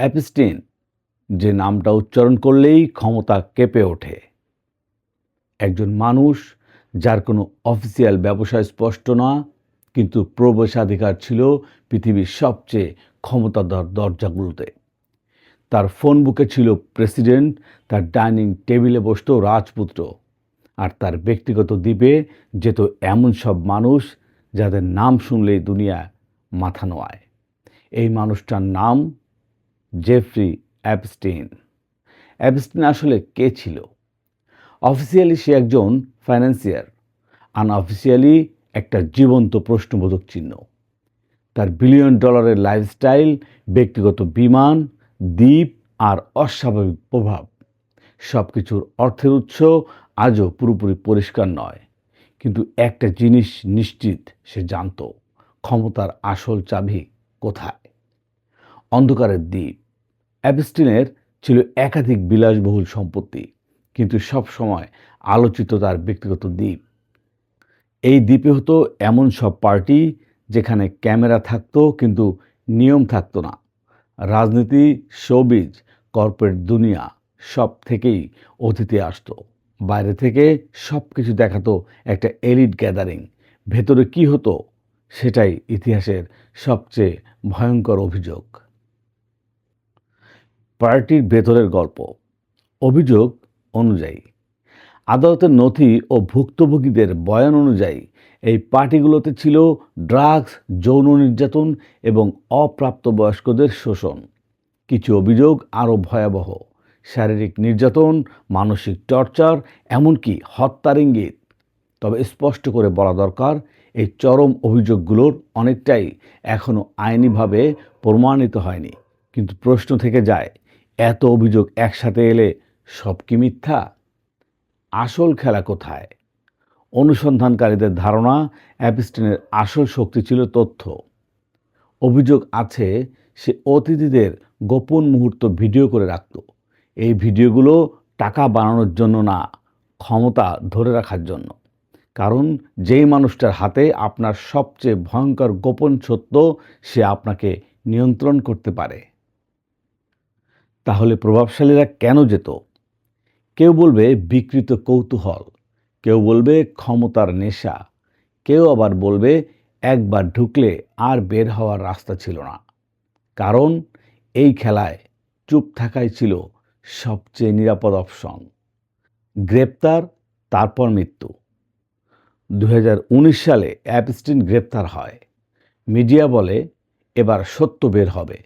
Epstein, যে নামটা উচ্চারণ করলেই ক্ষমতা কেঁপে ওঠে। একজন মানুষ যার কোনো অফিসিয়াল ব্যবসায় স্পষ্ট না, কিন্তু প্রবেশাধিকার ছিল পৃথিবীর সবচেয়ে ক্ষমতাধর দরজাগুলোতে। তার ফোন বুকে ছিল প্রেসিডেন্ট, তার ডাইনিং টেবিলে বসত রাজপুত্র, আর তার ব্যক্তিগত দ্বীপে যেত এমন সব মানুষ যাদের নাম শুনলেই দুনিয়া মাথা নোয়ায়। এই মানুষটার নাম জেফ্রি অ্যাপস্টিন অ্যাপস্টিন আসলে কে ছিল? অফিসিয়ালি সে একজন ফাইন্যান্সিয়ার আনঅফিসিয়ালি একটা জীবন্ত প্রশ্নবোধক চিহ্ন। তার বিলিয়ন ডলারের লাইফস্টাইল ব্যক্তিগত বিমান, দ্বীপ আর অস্বাভাবিক প্রভাব সব কিছুর অর্থের উৎস আজও পুরোপুরি পরিষ্কার নয়। কিন্তু একটা জিনিস নিশ্চিত, সে জানতো, ক্ষমতার আসল চাবি কোথায়? অন্ধকারের দ্বীপ। অ্যাপস্টিনের ছিল একাধিক বিলাসবহুল সম্পত্তি, কিন্তু সব সময় আলোচিত তার ব্যক্তিগত দ্বীপ। এই দ্বীপে হতো এমন সব পার্টি যেখানে ক্যামেরা থাকতো, কিন্তু নিয়ম থাকতো না। রাজনীতি, শোবিজ, কর্পোরেট দুনিয়া সব থেকেই অতিথি আসতো। বাইরে থেকে সব কিছু দেখাতো একটা এলিট গ্যাদারিং। ভেতরে কি হতো, সেটাই ইতিহাসের সবচেয়ে ভয়ঙ্কর অভিযোগ। পার্টির ভেতরের গল্প। অভিযোগ অনুযায়ী। আদালতের নথি ও ভুক্তভোগীদের বয়ান অনুযায়ী এই পার্টিগুলোতে ছিল ড্রাগস, যৌন নির্যাতন এবং অপ্রাপ্তবয়স্কদের শোষণ। কিছু অভিযোগ আরও ভয়াবহ। শারীরিক নির্যাতন, মানসিক টর্চার, এমনকি হত্যার ইঙ্গিত। তবে স্পষ্ট করে বলা দরকার, এই চরম অভিযোগগুলোর অনেকটাই এখনও আইনিভাবে প্রমাণিত হয়নি। কিন্তু প্রশ্ন থেকে যায় এত অভিযোগ একসাথে এলে সব কি মিথ্যা? আসল খেলা কোথায়? অনুসন্ধানকারীদের ধারণা, অ্যাপিস্টিনের আসল শক্তি ছিল তথ্য। অভিযোগ আছে সে অতিথিদের গোপন মুহূর্ত ভিডিও করে রাখত। এই ভিডিওগুলো টাকা বানানোর জন্য না, ক্ষমতা ধরে রাখার জন্য। কারণ যেই মানুষটার হাতে আপনার সবচেয়ে ভয়ঙ্কর গোপন সত্য, সে আপনাকে নিয়ন্ত্রণ করতে পারে। তাহলে প্রভাবশালীরা কেন যেত? কেউ বলবে বিকৃত কৌতূহল, কেউ বলবে ক্ষমতার নেশা, কেউ আবার বলবে একবার ঢুকলে আর বের হওয়ার রাস্তা ছিল না। কারণ এই খেলায় চুপ থাকাই ছিল সবচেয়ে নিরাপদ অপশন। গ্রেপ্তার, তারপর মৃত্যু। দু হাজার উনিশ সালে অ্যাপস্টিন গ্রেপ্তার হয়। মিডিয়া বলে এবার সত্য বের হবে,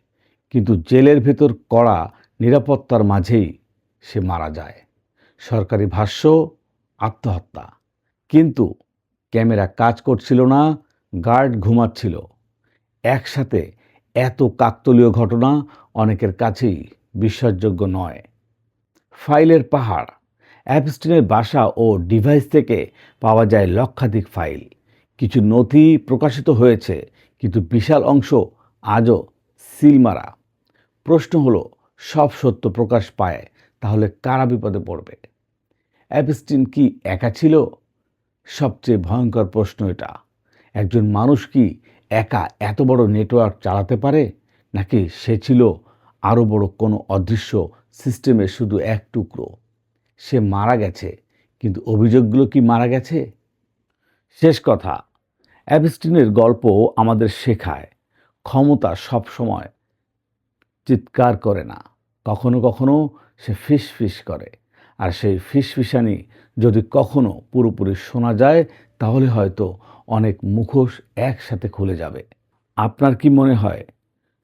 কিন্তু জেলের ভেতর কড়া নিরাপত্তার মাঝেই সে মারা যায়। সরকারি ভাষ্য, আত্মহত্যা। কিন্তু ক্যামেরা কাজ করছিল না, গার্ড ঘুমাচ্ছিল। একসাথে এত কাকতলীয় ঘটনা অনেকের কাছেই বিশ্বাসযোগ্য নয়। ফাইলের পাহাড়, অ্যাপস্টিনের বাসা ও ডিভাইস থেকে পাওয়া যায় লক্ষাধিক ফাইল। কিছু নথি প্রকাশিত হয়েছে, কিন্তু বিশাল অংশ আজও সিলমারা প্রশ্ন হলো সব সত্য প্রকাশ পায়, তাহলে কারা বিপদে পড়বে? অ্যাপস্টিন কি একা ছিল? সবচেয়ে ভয়ঙ্কর প্রশ্ন এটা। একজন মানুষ কি একা এত বড় নেটওয়ার্ক চালাতে পারে? নাকি সে ছিল আরও বড় কোনো অদৃশ্য সিস্টেমের শুধু এক টুকরো? সে মারা গেছে, কিন্তু অভিযোগগুলো কি মারা গেছে? শেষ কথা, অ্যাপস্টিনের গল্প আমাদের শেখায়, ক্ষমতা সবসময় চিৎকার করে না। কখনো কখনো সে ফিস ফিস করে। আর সেই ফিসফিসানি যদি কখনো পুরোপুরি শোনা যায়, তাহলে হয়তো অনেক মুখোশ একসাথে খুলে যাবে। আপনার কি মনে হয়,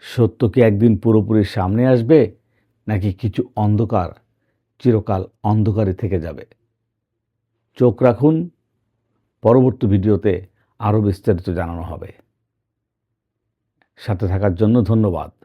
সত্য কি একদিন পুরোপুরি সামনে আসবে, নাকি কিছু অন্ধকার, চিরকাল অন্ধকারে থেকে যাবে? চোখ রাখুন, পরবর্তী ভিডিওতে আরও বিস্তারিত জানানো হবে। সাথে থাকার জন্য ধন্যবাদ।